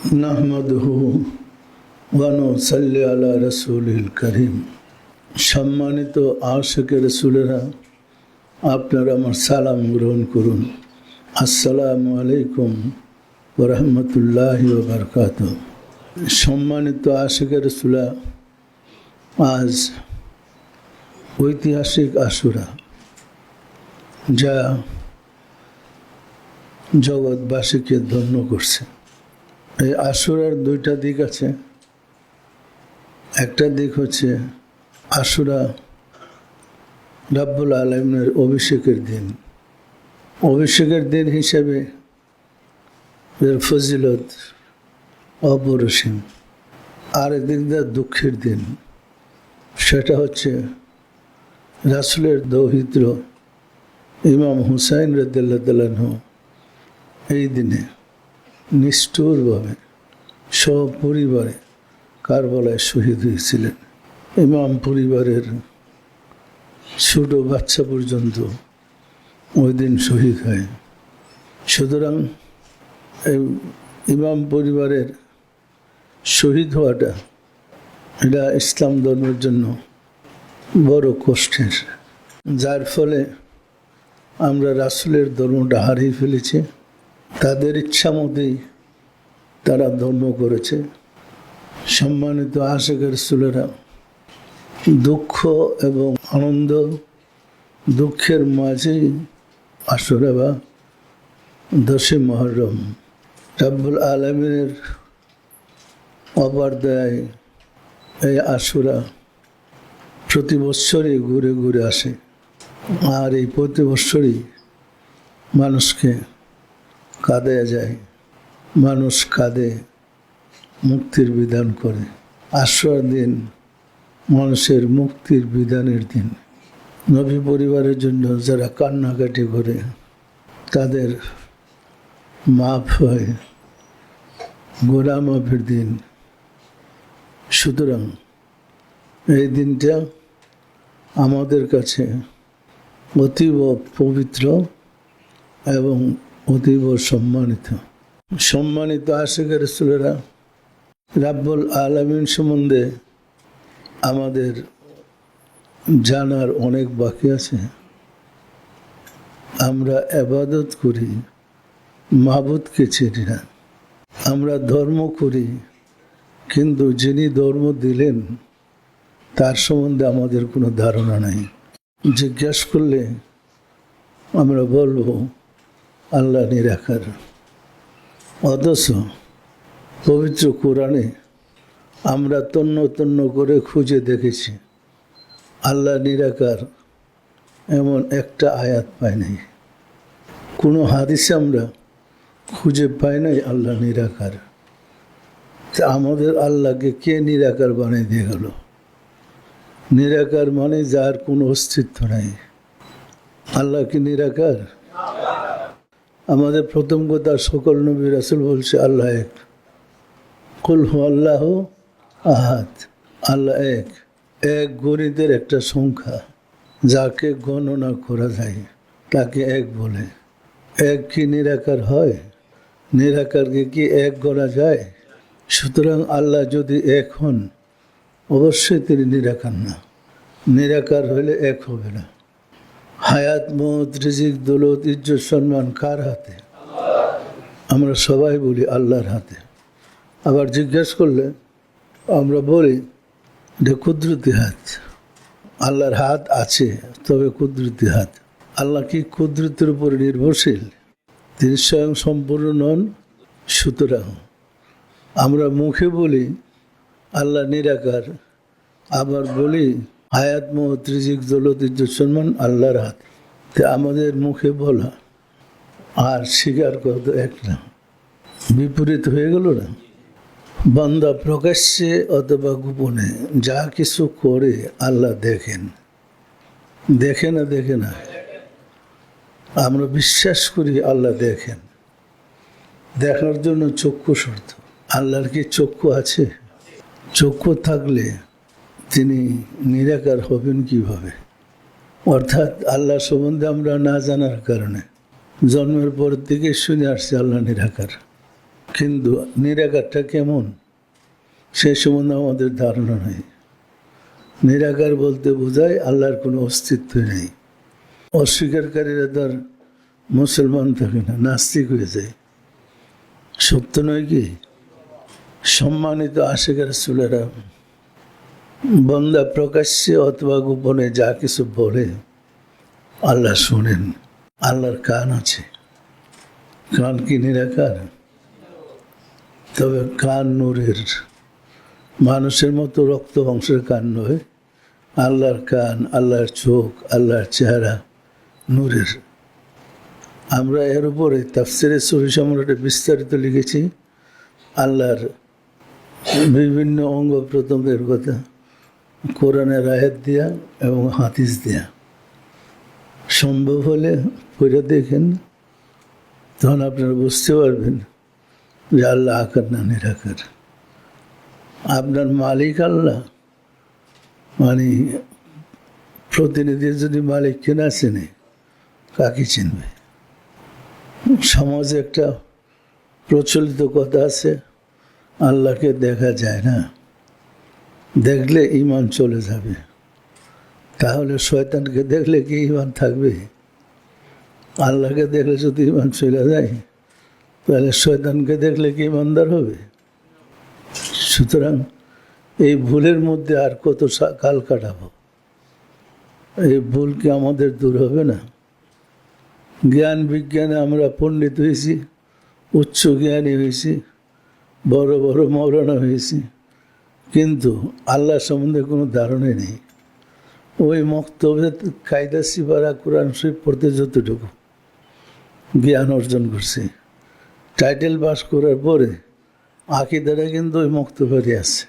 নাহমাদহু ওয়ানো সাল্লি আলা রসুলিল করিম। সম্মানিত আশেখ রসুলেরা, আপনারা আমার সালাম গ্রহণ করুন। আসসালামু আলাইকুম ওরহমতুল্লাহি বরকাত সম্মানিত আশেখ রসুলা আজ ঐতিহাসিক আশুরা, যা জগৎবাসীকে ধন্য করছে। এই আশুরার দুইটা দিক আছে। একটা দিক হচ্ছে আশুরা রাব্বুল আলমের অভিষেকের দিন। অভিষেকের দিন হিসেবে এর ফজিলত অপরসীম। আর একদিক দিয়ে দুঃখের দিন, সেটা হচ্ছে রাসুলের দৌহিত্র ইমাম হুসাইন রদুল্লাহ এই দিনে। নিষ্ঠুরভাবে সপরিবারে কারবালায় শহীদ হয়েছিলেন। ইমাম পরিবারের ছোট বাচ্চা পর্যন্ত ওই দিন শহীদ হয়। সুতরাং ইমাম পরিবারের শহীদ হওয়াটা এটা ইসলাম ধর্মের জন্য বড় কষ্টের। যার ফলে আমরা রাসুলের ধর্মটা হারিয়ে ফেলেছি। তাদের ইচ্ছা মতেই তারা ধর্ম করেছে। সম্মানিত আশেখের সুলেরা দুঃখ এবং আনন্দ দুঃখের মাঝেই আসরে বা দশে মহরম। রাব্বুল আলমিনের দেয় এই আশুরা প্রতি বৎসরই ঘুরে ঘুরে আসে। আর এই প্রতি বৎসরই মানুষকে কাঁদে যায়। মানুষ কাঁদে, মুক্তির বিধান করে। আশ্রয়ের দিন, মানুষের মুক্তির বিধানের দিন। নবী পরিবারের জন্য যারা কান্নাকাটি করে, তাদের মাফ হয়। গোড়া মাফের দিন। সুতরাং এই দিনটা আমাদের কাছে অতীব পবিত্র এবং অতীব সম্মানিত। সম্মানিত আশেখের রসুলেরা, রাব্বুল আলমিন সম্বন্ধে আমাদের জানার অনেক বাকি আছে। আমরা আবাদত করি মাহবুদকে চিনি না। আমরা ধর্ম করি, কিন্তু যিনি ধর্ম দিলেন, তার সম্বন্ধে আমাদের কোনো ধারণা নাই। জিজ্ঞাসা করলে আমরা বলব আল্লাহ নিরাকার। অথচ পবিত্র কোরআনে আমরা তন্ন তন্ন করে খুঁজে দেখেছি, আল্লাহ নিরাকার এমন একটা আয়াত পাই নাই। কোনো হাদিসে আমরা খুঁজে পাই নাই আল্লাহ নিরাকার। তা আমাদের আল্লাহকে কে নিরাকার বানিয়ে দিয়ে গেল? নিরাকার মানে যার কোনো অস্তিত্ব নাই। আল্লাহ কি নিরাকার? আমাদের প্রথম কথা সকল নবী রাসুল বলছে, আল্লাহ এক। কুল আল্লাহ আহাত আল্লাহ এক। এক গণিতের একটা সংখ্যা, যাকে গণনা করা যায়, তাকে এক বলে। এক কি নিরাকার হয়? নিরাকারকে কি এক গণা যায়? সুতরাং আল্লাহ যদি এক হন, অবশ্যই তিনি নিরাকার না। নিরাকার হলে এক হবে না। হায়াত, মত, রিজিক, দৌলত, ইজ্জত, সম্মান কার হাতে? আমরা সবাই বলি আল্লাহর হাতে। আবার জিজ্ঞেস করলে আমরা বলি যে কুদরতি হাত। আল্লাহর হাত আছে, তবে কুদরতি হাত। আল্লাহ কি কুদরতির উপর নির্ভরশীল? তিনি স্বয়ং সম্পূর্ণ নন, সুতরাং আমরা মুখে বলি, আল্লাহ নিরাকার। আবার বলি হায়াত মহত রিজিক দৌলত সম্মান, আল্লাহর হাত। আমাদের মুখে বলা আর স্বীকার করা তো এক না। বিপরীত হয়ে গেল না। বান্দা প্রকাশ্যে অথবা গোপনে যা কিছু করে আল্লাহ দেখেন। দেখে না দেখে না। আমরা বিশ্বাস করি আল্লাহ দেখেন। দেখার জন্য চক্ষু শর্ত। আল্লাহর কি চক্ষু আছে? চক্ষু থাকলে তিনি নিরাকার হবেন কীভাবে? অর্থাৎ আল্লাহ সম্বন্ধে আমরা না জানার কারণে। জন্মের পর থেকে শুনে আসছে আল্লাহ নিরাকার। কিন্তু নিরাকারটা কেমন? সে সম্বন্ধে আমাদের ধারণা নেই। নিরাকার বলতে বোঝায় আল্লাহর কোনো অস্তিত্ব নেই। অস্বীকারীরা তার মুসলমান থাকে না, নাস্তিক হয়ে যায়। সত্য নয় কি? সম্মানিত আশেখার চুলেরা বন্দা প্রকাশ্যে অথবা গোপনে যা কিছু বলে আল্লাহ শোনেন, আল্লাহর কান আছে। কান কি নিরাকার? তবে কান নূরের, মানুষের মতো রক্ত বংশের কান নয়। আল্লাহর কান, আল্লাহর চোখ, আল্লাহর চেহারা নূরের। আমরা এর উপরে তাফসিরে সহি সম্রাটে বিস্তারিত লিখেছি, আল্লাহর বিভিন্ন অঙ্গ প্রত্যঙ্গের কথা। কোরআনের আয়াত দেয়া এবং হাদিস দেয়া। সম্ভব হলে পড়ে দেখেন। তখন আপনারা বুঝতে পারবেন যে আল্লাহ আকার না নিরাকার। আপনার মালিক আল্লাহ। মানে প্রতিনিধির যদি মালিক কেনা চেনে, কাকে চিনবে? সমাজে একটা প্রচলিত কথা আছে, আল্লাহকে দেখা যায় না। দেখলে ইমান চলে যাবে। তাহলে শয়তানকে দেখলে কি ইমান থাকবে? আল্লাহকে দেখলে যদি ইমান চলে যায়, তাহলে শয়তানকে দেখলে কি ইমানদার হবে? সুতরাং এই ভুলের মধ্যে আর কত কাল কাটাবো? এই ভুল কি আমাদের দূর হবে না? জ্ঞান বিজ্ঞানে আমরা পণ্ডিত হয়েছি, উচ্চ জ্ঞানী হয়েছি, বড় বড় মৌলানা হয়েছি। কিন্তু আল্লাহ সম্বন্ধে কোনো ধারণাই নেই। ওই মক্তবে কায়দা সিবারা কোরআন শরীফ পড়তে যতটুকু জ্ঞান অর্জন করছি, টাইটেল পাস করার পরে আকিদারা কিন্তু ওই মক্তবেরই আছে।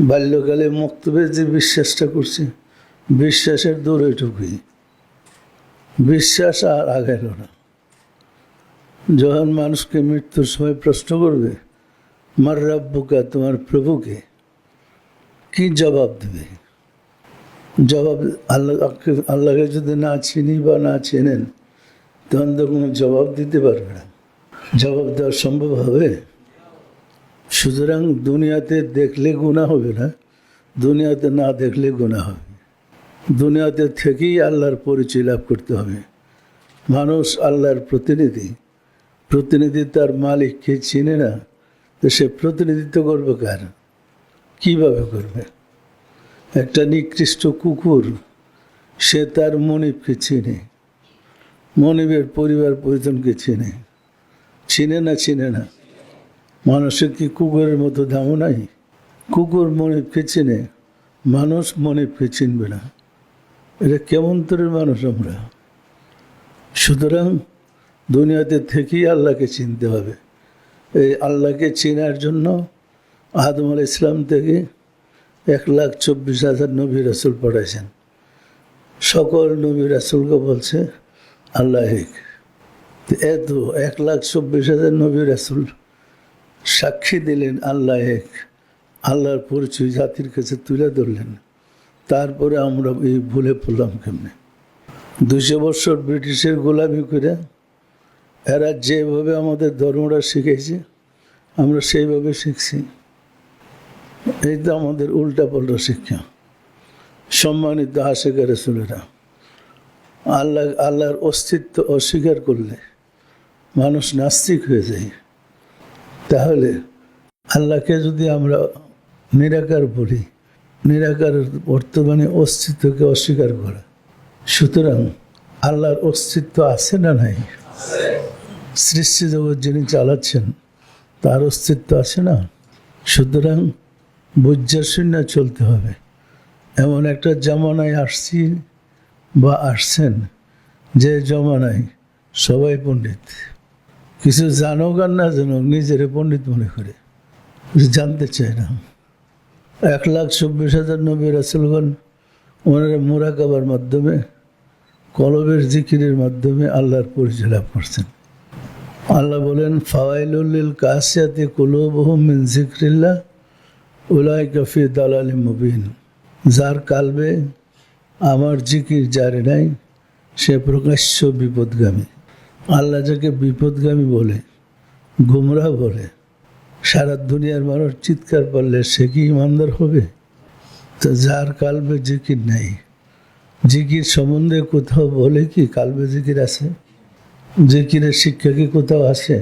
বাল্যকালে মক্তবের যে বিশ্বাসটা করছি, বিশ্বাসের দূর ওইটুকুই। বিশ্বাস আর আগাইল না। যখন মানুষকে মৃত্যুর সময় প্রশ্ন করবে, মার রাব্বুকা, তোমার প্রভুকে? কি জবাব দেবে? জবাব আল্লাহ আল্লাহকে যদি না চিনি বা না চেনেন, তখন তো কোনো জবাব দিতে পারবে না। জবাব দেওয়া সম্ভব হবে? সুতরাং দুনিয়াতে দেখলে গুণা হবে না, দুনিয়াতে না দেখলে গুণা হবে। দুনিয়াতে থেকেই আল্লাহর পরিচয় লাভ করতে হবে। মানুষ আল্লাহর প্রতিনিধি। প্রতিনিধি তার মালিককে চিনে না, তো সে প্রতিনিধিত্ব করবে কার? কীভাবে করবে? একটা নিকৃষ্ট কুকুর, সে তার মনিবকে চিনে। মনিবের পরিবার পরিজনকে চিনে। চিনে না চিনে না। মানুষের কি কুকুরের মতো দামও নাই? কুকুর মনিবকে চিনে, মানুষ মনিবকে চিনবে না। এটা কেমন তরের মানুষ আমরা? সুতরাং দুনিয়াতে থেকেই আল্লাহকে চিনতে হবে। এই আল্লাহকে চেনার জন্য আদম আল ইসলাম থেকে এক লাখ চব্বিশ হাজার নবী রাসুল পড়াইছেন সকল নবী রাসুলকে বলছে, আল্লাহ এত এক লাখ চব্বিশ হাজার নবী রাসুল সাক্ষী দিলেন, আল্লাহ এক। আল্লাহর পরিচয় জাতির কাছে তুলে ধরলেন। তারপরে আমরা এই ভুলে পড়লাম কেমনে? দুশো বছর ব্রিটিশের গোলামি করে এরা যেভাবে আমাদের ধর্মটা শিখেছে, আমরা সেইভাবে শিখছি। এই তো আমাদের উল্টা পাল্টা শিক্ষা। সম্মানিত আশেখার রসুলেরা, আল্লাহ, আল্লাহর অস্তিত্ব অস্বীকার করলে মানুষ নাস্তিক হয়ে যায়। তাহলে আল্লাহকে যদি আমরা নিরাকার বলি, নিরাকার বর্তমানে অস্তিত্বকে অস্বীকার করা, সুতরাং আল্লাহর অস্তিত্ব আছে না নাই? সৃষ্টি জগৎ যিনি চালাচ্ছেন, তার অস্তিত্ব আছে না? সুতরাং বুঝাশূন্য চলতে হবে। এমন একটা জমানায় আসছি বা আসছেন যে জমানায় সবাই পণ্ডিত। কিছু জানুক আর না জানুক, নিজের পণ্ডিত মনে করে। জানতে চায় না। এক লাখ চব্বিশ হাজার নবী রাসুলগণ ওনারা মোরাকাবার মাধ্যমে, কলবের জিকিরের মাধ্যমে আল্লাহর পরিচয় লাভ করছেন। আল্লাহ বলেন, ফাওয়াইলুল কাসিয়াতি কুলুবহু মিন জিক্রিল্লাহ উলাই কফি দালাল মুবিন। যার কালবে আমার জিকির জারে নাই, সে প্রকাশ্য বিপদগামী। আল্লাহ যাকে বিপদগামী বলে গুমরা বলে, সারা দুনিয়ার মানুষ চিৎকার করলে সে কি ইমানদার হবে? তো যার কালবে জিকির নেই, জিকির সম্বন্ধে কোথাও বলে কি কালবে জিকির আছে? জিকিরের শিক্ষা কি কোথাও আছে?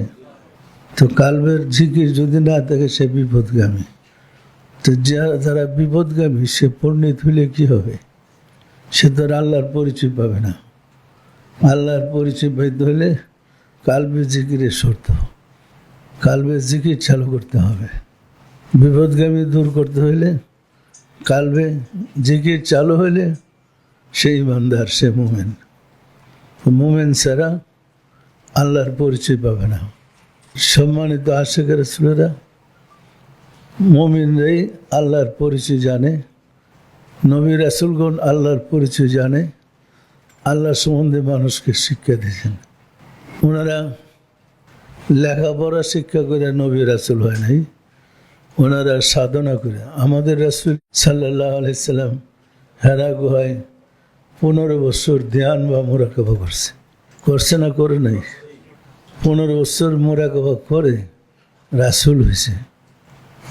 তো কালবের জিকির যদি না থাকে, সে বিপদগামী। তো যারা যারা বিপদগামী, সে পণ্ডিত হইলে কি হবে? সে তো আল্লাহর পরিচয় পাবে না। আল্লাহর পরিচয় পাইতে হলে কালবে জিকিরের শর্ত। কালবে জিকির চালু করতে হবে। বিপদগামী দূর করতে হইলে কালবে জিকির চালু হইলে সেই ইমানদার, সে মোমেন। মোমেন ছাড়া আল্লাহর পরিচয় পাবে না। সম্মানিত আশেখের ছেলেরা মমিনরাই আল্লাহর পরিচয় জানে, নবী রাসুলগণ আল্লাহর পরিচয় জানে আল্লাহ সম্বন্ধে মানুষকে শিক্ষা দিয়েছেন। ওনারা লেখাপড়া শিক্ষা করে নবী রাসুল হয় নাই, ওনারা সাধনা করে। আমাদের রাসুল সাল্লাহ আলাইসাল্লাম হেরা গুহায় পনেরো বছর ধ্যান বা মোরাকাবা করছে। করছে না, করে নাই। পনেরো বছর মোরাকাবা করে রাসুল হয়েছে।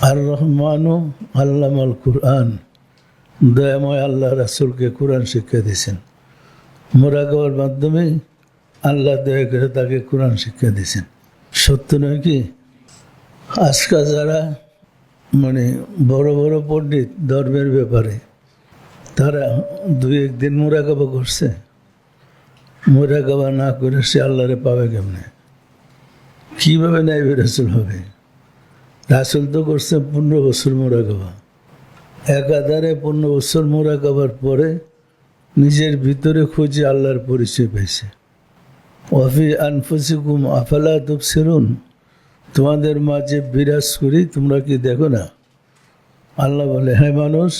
আর রহমানও আল্লামাল কুরআন। দয়াময় আল্লাহ রাসুলকে কোরআন শিক্ষা দিয়েছেন। মোরাকাবার মাধ্যমে আল্লাহ দয়া করে তাকে কোরআন শিক্ষা দিয়েছেন। সত্য নয় কি? আজকাল যারা মানে বড় বড় পণ্ডিত ধর্মের ব্যাপারে, তারা দুই একদিন মোরাকাবা করছে। মোরাকাবা না করে সে আল্লাহরে পাবে কেমনে? কীভাবে নাইবে রাসুল হবে? রাসুল তো করছে পনেরো বছর মোরাকাবা। একাধারে পনেরো বছর মোরাকাবার পরে নিজের ভিতরে খুঁজে আল্লাহর পরিচয় পেয়েছে অফি আনফুসিকুম, আফালা তুবসিরুন? তোমাদের মাঝে বিরাজ করি, তোমরা কি দেখো না? আল্লাহ বলে হ্যাঁ মানুষ,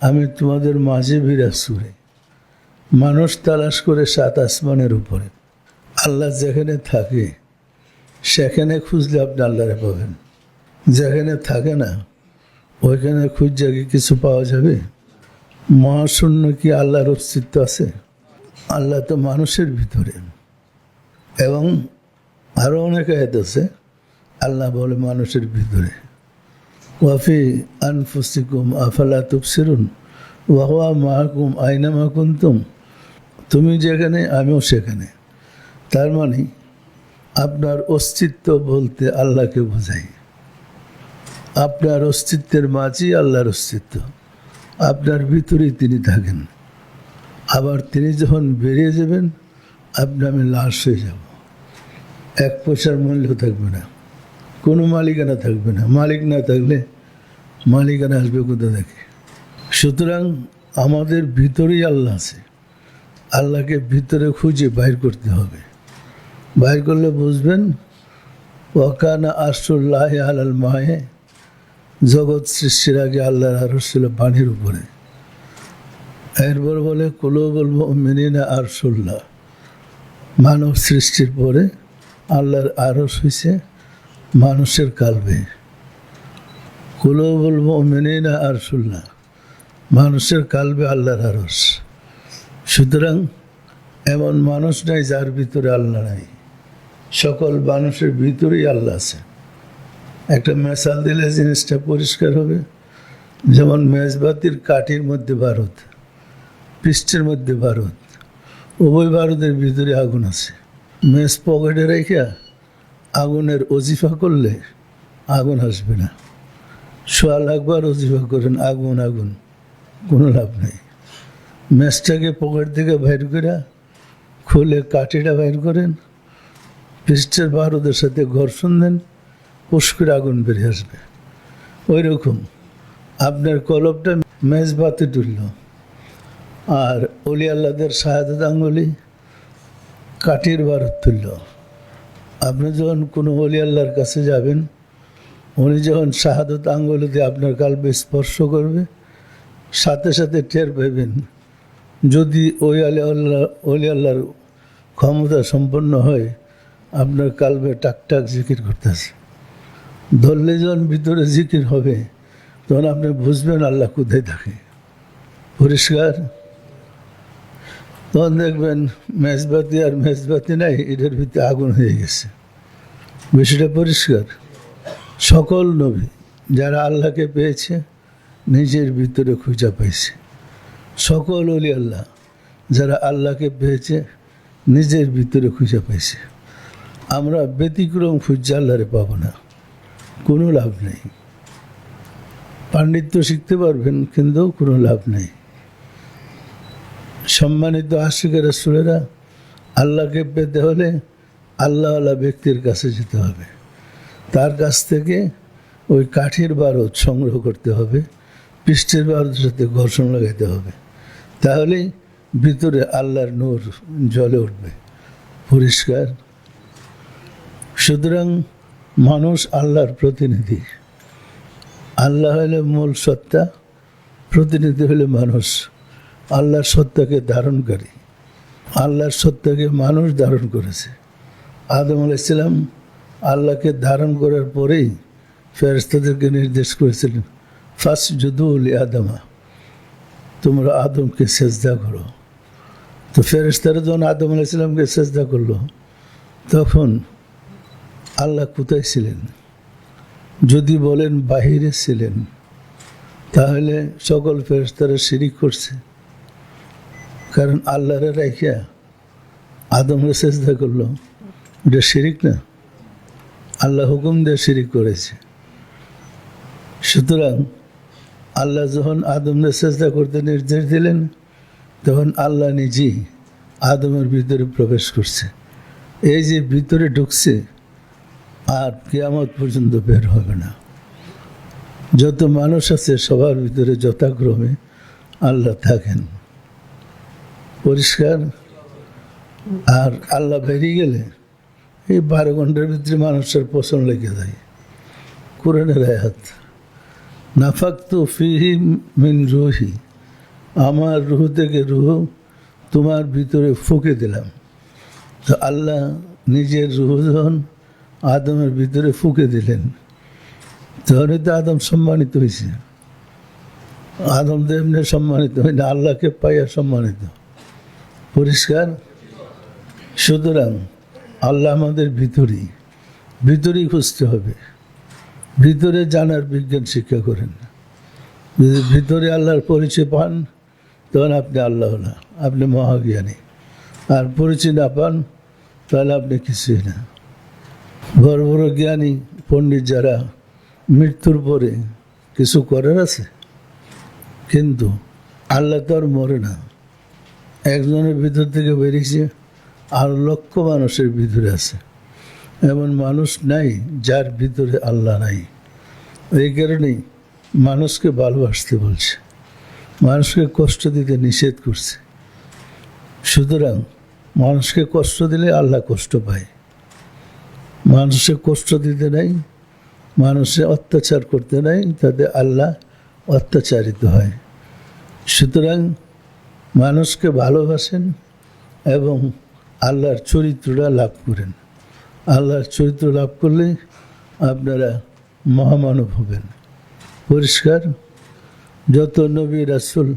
আমি তোমাদের মাঝে বিরাজ করি। মানুষ তালাশ করে সাত আসমানের উপরে। আল্লাহ যেখানে থাকে, সেখানে খুঁজলে আপনি আল্লাহরে পাবেন। যেখানে থাকে না, ওইখানে খুঁজে কিছু পাওয়া যাবে? মহাশূন্য কি আল্লাহর অস্তিত্ব আছে? আল্লাহ তো মানুষের ভিতরে। এবং আরও অনেক আয়াত আছে, আল্লাহ বলে মানুষের ভিতরে। ওয়াফি আনফুসিকুম আফালা তুবসিরুন ওয়াহা মাহকুম আইনামা কুন্তুম। তুমি যেখানে, আমিও সেখানে। তার মানে আপনার অস্তিত্ব বলতে আল্লাহকে বোঝাই আপনার অস্তিত্বের মাঝেই আল্লাহর অস্তিত্ব। আপনার ভিতরেই তিনি থাকেন। আবার তিনি যখন বেরিয়ে যাবেন, আপনি আমি লাশ হয়ে যাব। এক পয়সার মূল্য থাকবে না। কোনো মালিকানা থাকবে না। মালিক না থাকলে মালিকানা আসবে কোথা থেকে? সুতরাং আমাদের ভিতরেই আল্লাহ আছে। আল্লাহকে ভিতরে খুঁজে বাইর করতে হবে। বাইর করলে বুঝবেন ওয়াকানা আশুল্লাহ আলাল মায়ে জগৎ সৃষ্টির আগে আল্লাহর আরও ছিল পানির উপরে। এরপর বলে কুলো বলব মেনিনা আরশুল্লাহ। মানব সৃষ্টির পরে আল্লাহর আরস হয়েছে মানুষের কালবে। কুলো বলব মেনিনা আরশুল্লাহ। মানুষের কালবে আল্লাহর আরস সুতরাং এমন মানুষ নাই যার ভিতরে আল্লাহ নাই। সকল মানুষের ভিতরেই আল্লাহ আছে। একটা মেশাল দিলে জিনিসটা পরিষ্কার হবে। যেমন মেজবাতির কাঠির মধ্যে ভারত, পৃষ্ঠের মধ্যে ভারত, উভয় ভারতের ভিতরে আগুন আছে। মেজ পকেটে রেখে আগুনের অজিফা করলে আগুন আসবে না। সোয়া লাখবার অজিফা করেন, আগুন আগুন, কোনো লাভ নেই। ম্যাচটাকে পকেট থেকে বাইর করে খুলে কাঠিটা বাইর করেন, পৃষ্ঠের ভারতের সাথে ঘর্ষণ দেন পুষ্করে আগুন বেরিয়ে আসবে। ওই রকম আপনার কলবটা মেজবাতে তুলল। আর অলি আল্লাদের শাহাদত আঙ্গুলি কাঠের ভারত তুলল। আপনি যখন কোনো অলি আল্লাহর কাছে যাবেন, উনি যখন শাহাদত আঙ্গুলি দিয়ে আপনার কালবে স্পর্শ করবে, সাথে সাথে টের পাবেন, যদি ওই আলি আল্লাহ, অলি আল্লাহর ক্ষমতা সম্পন্ন হয়, আপনার কালবে টাক টাক জিকির করতেছে। ধরলে যখন ভিতরে জিকির হবে, তখন আপনি বুঝবেন আল্লাহ কোথায় থাকে। পরিষ্কার? তখন দেখবেন মেজবাতি আর মেজবাতি নাই এটার ভিতরে আগুন হয়ে গেছে। বিষয়টা পরিষ্কার। সকল নবী যারা আল্লাহকে পেয়েছে, নিজের ভিতরে খুঁজা পাইছে। সকল অলি আল্লাহ যারা আল্লাহকে পেয়েছে, নিজের ভিতরে খুঁজা পাইছে। আমরা ব্যতিক্রম খুঁজে আল্লাহরে পাবো না। কোনো লাভ নেই। পাণ্ডিত্য শিখতে পারবেন, কিন্তু কোনো লাভ নেই। সম্মানিত আশিকের সুরেরা আল্লাহকে পেতে হলে আল্লাহওয়ালা ব্যক্তির কাছে যেতে হবে। তার কাছ থেকে ওই কাঠের বারদ সংগ্রহ করতে হবে, পৃষ্ঠের বারদের সাথে ঘর্ষণ লাগাইতে হবে। তাহলেই ভিতরে আল্লাহর নূর জলে উঠবে। পরিষ্কার। সুতরাং মানুষ আল্লাহর প্রতিনিধি। আল্লাহ হলে মূল সত্তা, প্রতিনিধি হলে মানুষ। আল্লাহর সত্তাকে ধারণকারী। আল্লাহর সত্তাকে মানুষ ধারণ করেছে। আদম আলাইসালাম আল্লাহকে ধারণ করার পরেই ফেরেস্তাদেরকে নির্দেশ করেছিলেন ফার্স্ট যদুল আদমা। তোমরা আদমকে সেজদা করো। তো ফেরেস্তারা যখন আদম আলাইসালামকে সেজদা করল, তখন আল্লাহ কোথায় ছিলেন? যদি বলেন বাহিরে ছিলেন, তাহলে সকল ফেরেস্তারা শিরিক করছে। কারণ আল্লাহরে রাখিয়া আদমরে চেষ্টা করল। এটা শিরিক না? আল্লাহ হুকুম দিয়ে শিরিক করেছে। সুতরাং আল্লাহ যখন আদমরে চেষ্টা করতে নির্দেশ দিলেন, তখন আল্লাহ নিজেই আদমের ভিতরে প্রবেশ করছে। এই যে ভিতরে ঢুকছে আর কেয়ামত পর্যন্ত বের হবে না। যত মানুষ আছে সবার ভিতরে যথাক্রমে আল্লাহ থাকেন। পরিষ্কার? আর আল্লাহ বেরিয়ে গেলে এই বারো ঘণ্টার ভিতরে মানুষের পছন্দ লেগে যায়। কোরআনের আয়াত তো ফিহি মিন রুহি, আমার রুহ থেকে রুহ তোমার ভিতরে ফুঁকে দিলাম। তো আল্লাহ নিজের রুহ যখন আদমের ভিতরে ফুকে দিলেন। তখন তো আদম সম্মানিত হয়েছে। আদম তো এমনি সম্মানিত হয় না আল্লাহকে পাইয়া সম্মানিত। পরিষ্কার? সুতরাং আল্লাহ আমাদের ভিতরেই ভিতরেই খুঁজতে হবে। ভিতরে জানার বিজ্ঞান শিক্ষা করেন। যদি ভিতরে আল্লাহর পরিচয় পান, তখন আপনি আল্লাহ না, আপনি মহাজ্ঞানী। আর পরিচয় না পান, তাহলে আপনি কিছুই না। বড় বড় জ্ঞানী পণ্ডিত যারা মৃত্যুর পরে কিছু করার আছে? কিন্তু আল্লাহ তো আর মরে না। একজনের ভিতর থেকে বেরিয়েছে, আর লক্ষ মানুষের ভিতরে আছে। এমন মানুষ নাই যার ভিতরে আল্লাহ নাই। এই কারণেই মানুষকে ভালোবাসতে বলছে। মানুষকে কষ্ট দিতে নিষেধ করছে। সুতরাং মানুষকে কষ্ট দিলে আল্লাহ কষ্ট পায়। মানুষে কষ্ট দিতে নাই, মানুষে অত্যাচার করতে নাই, তাতে আল্লাহ অত্যাচারিত হয়। সুতরাং মানুষকে ভালোবাসেন এবং আল্লাহর চরিত্রটা লাভ করেন। আল্লাহর চরিত্র লাভ করলে আপনারা মহামানব হবেন। পরিষ্কার? যত নবী রাসুল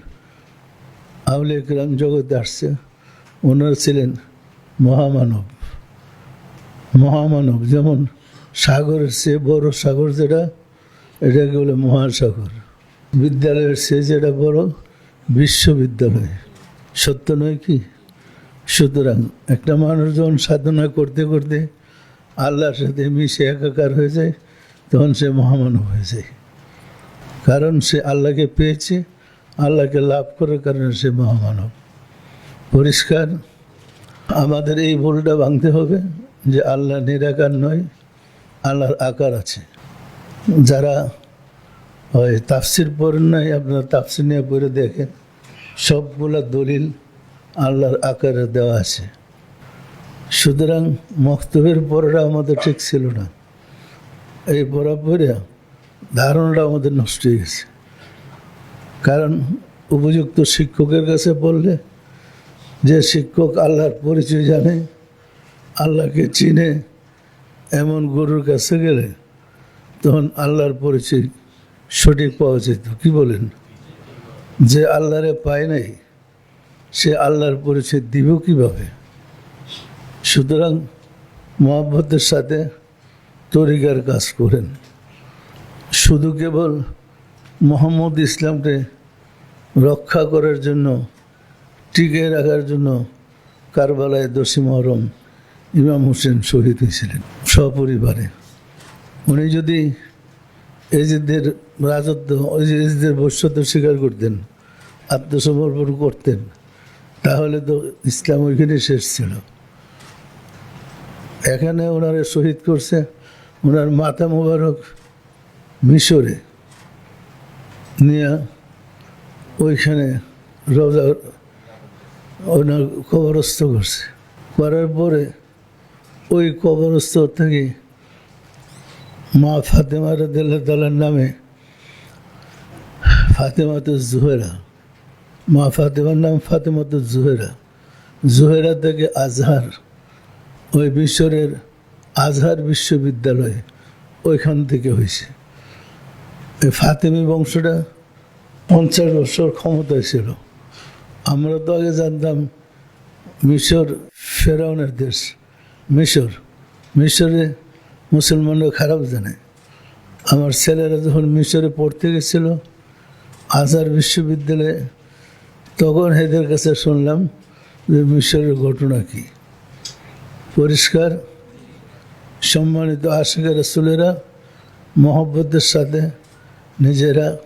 আউলে একরাম জগতে আসছে, ওনারা ছিলেন মহামানব। মহামানব, যেমন সাগরের চেয়ে বড় সাগর যেটা, এটাকে বলে মহাসাগর। বিদ্যালয়ের চেয়ে যেটা বড়, বিশ্ববিদ্যালয়। সত্য নয় কি? সুতরাং একটা মানুষ যখন সাধনা করতে করতে আল্লাহর সাথে মিশে একাকার হয়ে যায়, তখন সে মহামানব হয়ে যায়। কারণ সে আল্লাহকে পেয়েছে, আল্লাহকে লাভ করার কারণে সে মহামানব। পরিষ্কার? আমাদের এই ভুলটা ভাঙতে হবে। যে আল্লাহ নিরাকার নয়, আল্লাহর আকার আছে। যারা হয় তাফসির পড়েন নাই, আপনার তাফসির নিয়ে পড়ে দেখেন, সবগুলা দলিল আল্লাহর আকারে দেওয়া আছে। সুতরাং মক্তবের পড়াটা আমাদের ঠিক ছিল না। এই পড়া পড়ে ধারণাটা আমাদের নষ্ট হয়ে গেছে। কারণ উপযুক্ত শিক্ষকের কাছে বললে যে শিক্ষক আল্লাহর পরিচয় জানে আল্লাহকে চিনে এমন গরুর কাছে গেলে তখন আল্লাহর পরিচয় সঠিক পাওয়া যেত। কি বলেন? যে আল্লাহরে পায় নাই, সে আল্লাহর পরিচয় দিব কীভাবে? সুতরাং মহাব্বতের সাথে তরিকার কাজ করেন। শুধু কেবল মোহাম্মদ ইসলামকে রক্ষা করার জন্য টিকে রাখার জন্য কারবালায় দোষী মহরম ইমাম হোসেন শহীদ হয়েছিলেন, সপরিবারে। উনি যদি এজিদের রাজত্ব এজিদের বৈশ্যত্ব স্বীকার করতেন, আত্মসমর্পণ করতেন, তাহলে তো ইসলাম ওইখানে শেষ ছিল। এখানে ওনারা শহীদ করছে, ওনার মাতা মোবারক মিশরে নিয়ে ওইখানে রোজা ওনার কবরস্থ করছে। করার পরে ওই কবরস্থ থেকে মা ফাতেমা রদুল্লাহ তালার নামে ফাতেমাত জুহেরা, মা ফাতেমার নাম ফাতেমাত জুহেরা। জুহেরা থেকে আজহার, ওই মিশরের আজহার বিশ্ববিদ্যালয় ওইখান থেকে হয়েছে। এই ফাতেমি বংশটা পঞ্চাশ বছর ক্ষমতায় ছিল। আমরা তো আগে জানতাম মিশর ফেরাউনের দেশ। মিশর, মিশরে মুসলমানরা খারাপ জানে। আমার ছেলেরা যখন মিশরে পড়তে গেছিল, আজহার বিশ্ববিদ্যালয়ে, তখন এদের কাছে শুনলাম যে মিশরের ঘটনা কী। পরিষ্কার, সম্মানিত আশিকা রসুলেরা মহব্বতের সাথে নিজেরা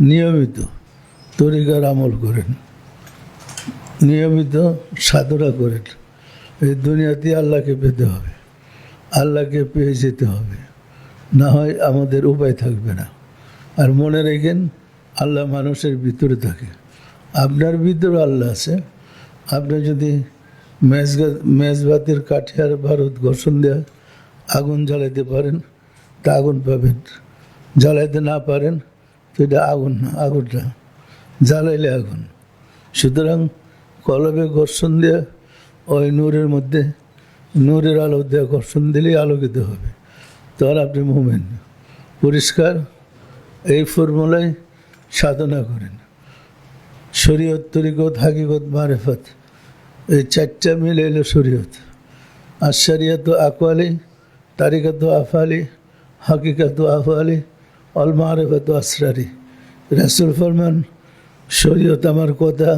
নিয়মিত তরিকার আমল করেন। নিয়মিত সাধনা করেন। এই দুনিয়াতে আল্লাহকে পেতে হবে। আল্লাহকে পেয়ে যেতে হবে। না হয় আমাদের উপায় থাকবে না। আর মনে রেখেন, আল্লাহ মানুষের ভিতরে থাকে। আপনার ভিতরে আল্লাহ আছে। আপনি যদি মেজবাতির কাঠিয়ার ভারত ঘর্ষণ দেওয়া আগুন জ্বালাইতে পারেন, তা আগুন পাবেন। জ্বালাইতে না পারেন, তো এটা আগুন না, আগুনটা। জ্বালাইলে আগুন। সুতরাং কলবে ঘর্ষণ দেওয়া ওই নূরের মধ্যে, নূরের আলো দেওয়া ঘর্ষণ দিলেই আলোকিত হবে। তখন আপনি মোমেন। পরিষ্কার? এই ফর্মুলায় সাধনা করেন। শরীয়ত, তরিকত, হাকিকত, মারেফত, এই চারটা মিলে এলো শরীয়ত। আর শরিয়ত আকওয়ালি, তারিকাত আফালি হাকিকাত আফালি অল মারেফত আসরারি। রাসুল ফরমান, শরীয়ত আমার কথা,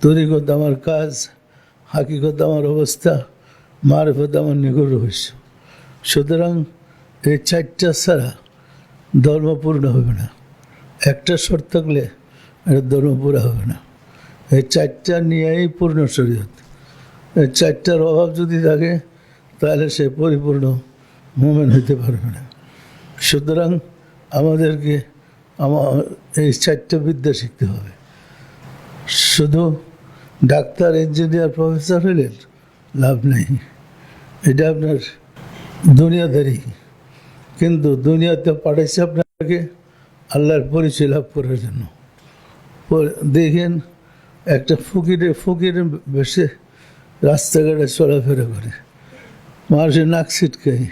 তরিকত আমার কাজ হাকিকত আমার অবস্থা, মারফত আমার নিগর রহস্য সুতরাং এই চারটা ছাড়া ধর্ম পূর্ণ হবে না। একটা শর্ত থাকলে এটা ধর্ম পুরা হবে না। এই চারটা নিয়েই পূর্ণ শরীয়ত। এই চারটার অভাব যদি থাকে, তাহলে সে পরিপূর্ণ মোমেন হইতে পারবে না। সুতরাং আমাদেরকে আমার এই চারটা বিদ্যা শিখতে হবে। শুধু ডাক্তার, ইঞ্জিনিয়ার, প্রফেসর হইলেন লাভ নেই। এটা আপনার দুনিয়াদারি। কিন্তু দুনিয়াতে পাঠাইছে আপনাকে আল্লাহর পরিচয় লাভ করার জন্য। দেখেন, একটা ফকিরে ফকিরে বেশে রাস্তাঘাটে চলাফেরা করে। মানুষের নাক ছিটকায়।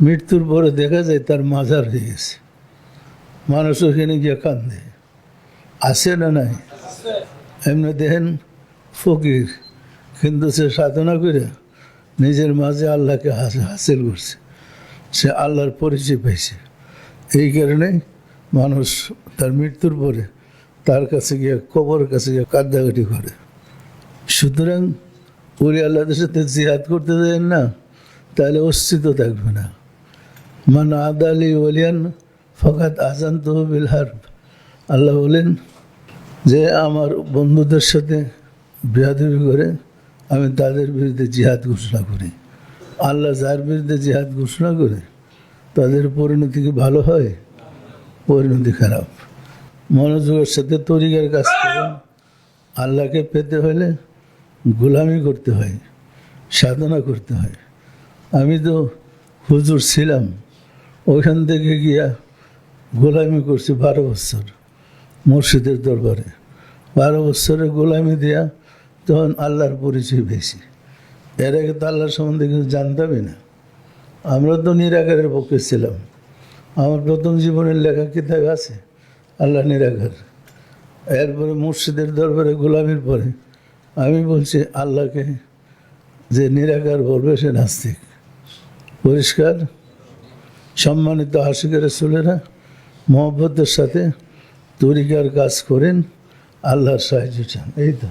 মৃত্যুর পরে দেখা যায় তার মাজার হয়ে গেছে। মানুষ ওখানে গিয়ে কান্দে আসে না নাই? এমনি দেখেন ফকির, কিন্তু সে সাধনা করে নিজের মাঝে আল্লাহকে হাস- হাসিল করছে। সে আল্লাহর পরিচয় পেয়েছে। এই কারণে মানুষ তার মৃত্যুর পরে তার কাছে গিয়ে কবর কাছে গিয়ে কান্দাকাটি করে। সুতরাং ওলি আল্লাহদের সাথে জিহাদ করতে দেন না, তাহলে অস্তিত্ব থাকবে না। মান আদালি ওলিয়ান ফকাত আজান তহবিল হারব। আল্লাহ বলেন যে আমার বন্ধুদের সাথে বেয়াদবি করে আমি তাদের বিরুদ্ধে জিহাদ ঘোষণা করি। আল্লাহ যার বিরুদ্ধে জিহাদ ঘোষণা করে, তাদের পরিণতি কি ভালো হয়? পরিণতি খারাপ। মনোযোগের সাথে তরিকার কাজ করুন। আল্লাহকে পেতে হলে গোলামি করতে হয়, সাধনা করতে হয়। আমি তো হুজুর ছিলাম ওইখান থেকে গিয়া গোলামি করছি বারো বছর। মুর্শিদের দরবারে। বারো বছরে গোলামি দেয়া তখন আল্লাহর পরিচয় পেয়েছি। এর আগে তো আল্লাহর সম্বন্ধে কিছু জানতামই না। আমরা তো নিরাকারের পক্ষে ছিলাম। আমার প্রথম জীবনের লেখা কিতাব আছে, আল্লাহ নিরাকার। এরপরে মুর্শিদের দরবারে গোলামির পরে আমি বলছি, আল্লাহকে যে নিরাকার বলবে সে নাস্তিক, পরিষ্কার, সম্মানিত আশিকের রসুলেরা, মহব্বতের সাথে তরিকার কাজ করেন আল্লাহর সাহায্য চান এই তো।